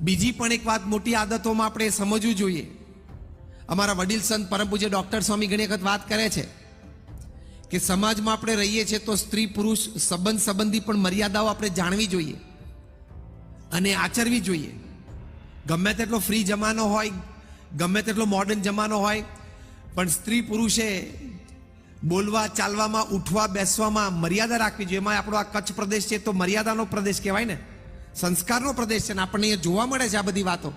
બીજી પણ એક વાત મોટી આદતોમાં આપણે સમજવું જોઈએ. અમારા વડીલ સંત પરમ પૂજ્ય ડૉક્ટર સ્વામી ઘણી વખત વાત કરે છે કે સમાજમાં આપણે રહીએ છીએ તો સ્ત્રી પુરુષ સંબંધ સંબંધી પણ મર્યાદાઓ આપણે જાણવી જોઈએ અને આચરવી જોઈએ. ગમે તેટલો ફ્રી જમાનો હોય, ગમે તેટલો મોડર્ન જમાનો હોય, પણ સ્ત્રી પુરુષે બોલવા, ચાલવામાં, ઉઠવા, બેસવામાં મર્યાદા રાખવી જોઈએ. એમાં આપણો આ કચ્છ પ્રદેશ છે તો મર્યાદાનો પ્રદેશ કહેવાય ને. સંસ્કારનો પ્રદેશ છે ને આપણને એ જોવા મળે છે આ બધી વાતો.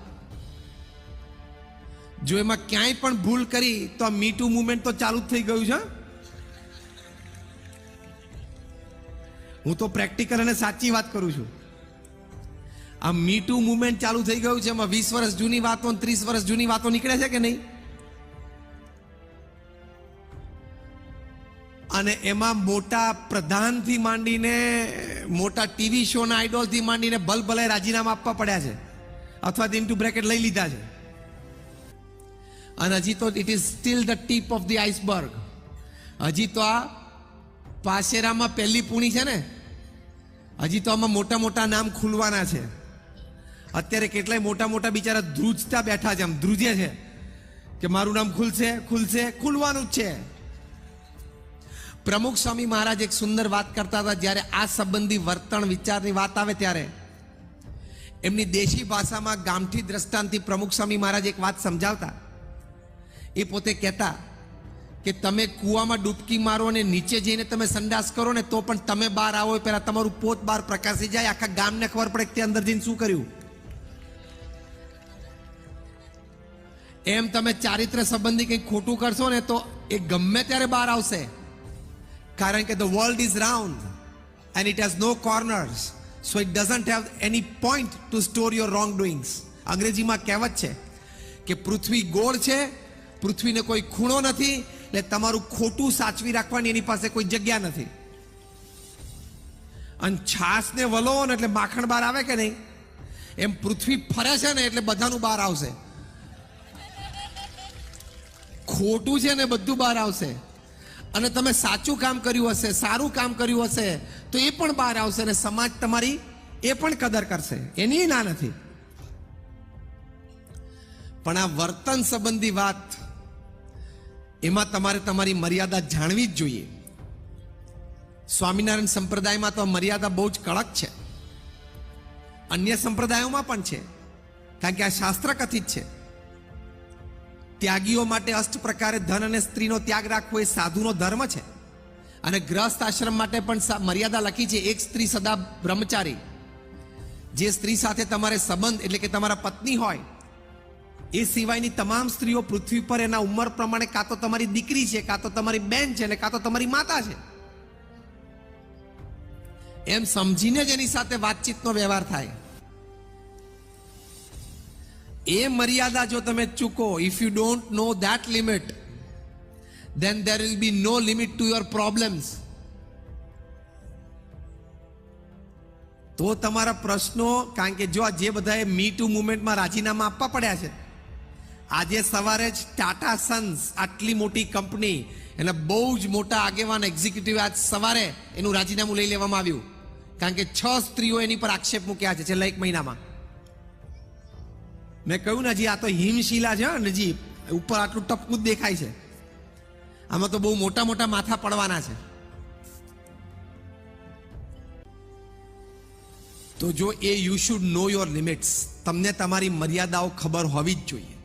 જો એમાં ક્યાંય પણ ભૂલ કરી, તો આ મીટુ મુવમેન્ટ તો ચાલુ જ થઈ ગયું છે. હું તો પ્રેક્ટિકલ અને સાચી વાત કરું છું. આ મીટુ મુવમેન્ટ ચાલુ થઈ ગયું છે, એમાં વીસ વર્ષ જૂની વાતો ત્રીસ વર્ષ જૂની વાતો નીકળે છે કે નહીં? અને એમાં મોટા પ્રધાનથી માંડીને, મોટા ટીવી શોના આઈડોલથી માંડીને ભલભલે રાજીનામા આપવા પડ્યા છે, અથવા ઇન્ટુ બ્રેકેટ લઈ લીધા છે. અને હજી તો it is still the tip of the iceberg હજી તો આ પાસેરામાં પહેલી પૂણી છે ને, હજી તો આમાં મોટા મોટા નામ ખુલવાના છે. અત્યારે કેટલાય મોટા મોટા બિચારા ધ્રુજતા બેઠા છે, આમ ધ્રુજે છે કે મારું નામ ખુલશે ખુલશે, ખુલવાનું જ છે. પ્રમુખ સ્વામી મહારાજ એક સુંદર વાત કરતા હતા, જ્યારે આ સંબંધી વર્તન વિચારની વાત આવે ત્યારે. એમની દેશી ભાષામાં ગામઠી દ્રષ્ટાંતથી પ્રમુખ સ્વામી મહારાજ એક વાત સમજાવતા. એ પોતે કહેતા કે, તમે કૂવામાં ડૂબકી મારો અને નીચે જઈને તમે સંડાસ કરો ને તો પણ તમે બહાર આવો પહેલાં તમારું પોત બહાર પ્રકાશી જાય, આખા ગામને ખબર પડે કે તે અંદર જઈને શું કર્યું. એમ તમે ચારિત્ર સંબંધી કંઈક ખોટું કરશો ને તો એ ગમે ત્યારે બહાર આવશે. કારણ કે the world is round and it has no corners so it doesn't have any point to store your wrong doings અંગ્રેજીમાં કહેવત છે કે પૃથ્વી ગોળ છે, પૃથ્વીને કોઈ ખૂણો નથી, એટલે તમારું ખોટું સાચવી રાખવાની એની પાસે કોઈ જગ્યા નથી. અને છાસને વલો ને એટલે માખણ બહાર આવે કે નહીં? એમ પૃથ્વી ફરે છે ને એટલે બધાનું બહાર આવશે. ખોટું છે ને બધું બહાર આવશે. અને તમે સાચું કામ કર્યું હશે, સારું કામ કર્યું હશે, તો એ પણ બહાર આવશે અને સમાજ તમારી એ પણ કદર કરશે. એની ના નથી. પણ આ વર્તન સંબંધી વાત, એમાં તમારે તમારી મર્યાદા જાણવી જ જોઈએ. સ્વામિનારાયણ સંપ્રદાયમાં તો મર્યાદા બહુ જ કડક છે. અન્ય સંપ્રદાયોમાં પણ છે. કારણ કે આ શાસ્ત્ર કથિત છે. ત્યાગીઓ માટે અષ્ટ પ્રકારે ધન અને સ્ત્રીનો ત્યાગ રાખવો એ સાધુનો ધર્મ છે. અને ગ્રસ્ત આશ્રમ માટે પણ મર્યાદા લખી છે, એક સ્ત્રી સદા બ્રહ્મચારી. જે સ્ત્રી સાથે તમારે સંબંધ, એટલે કે તમારા પત્ની હોય, એ સિવાયની તમામ સ્ત્રીઓ પૃથ્વી પર એના ઉંમર પ્રમાણે કાં તો તમારી દીકરી છે, કાં તો તમારી બેન છે, અને કાં તો તમારી માતા છે. એમ સમજીને જ એની સાથે વાતચીતનો વ્યવહાર થાય. એ મર્યાદા જો તમે ચૂકો if you don't know that limit then there will be no limit to your problems. તો તમારા પ્રશ્નો, કારણ કે જો જે બધાએ મી ટુ મુવમેન્ટમાં રાજીનામા આપવા પડ્યા છે, આજે સવારે જ ટાટા સન્સ આટલી મોટી કંપની, એના બહુ જ મોટા આગેવાન એક્ઝિક્યુટિવ આજ સવારે એનું રાજીનામું લઈ લેવામાં આવ્યું. કારણ કે છ સ્ત્રીઓ એની પર આક્ષેપ મૂક્યા છે છેલ્લા એક મહિનામાં. મેં કહ્યું ને હજી આ તો હિમશિલા છે ને હજી ઉપર આટલું ટપકું જ દેખાય છે. આમાં તો બહુ મોટા મોટા માથા પડવાના છે. તો જો એ you should know your limits તમને તમારી મર્યાદાઓ ખબર હોવી જ જોઈએ.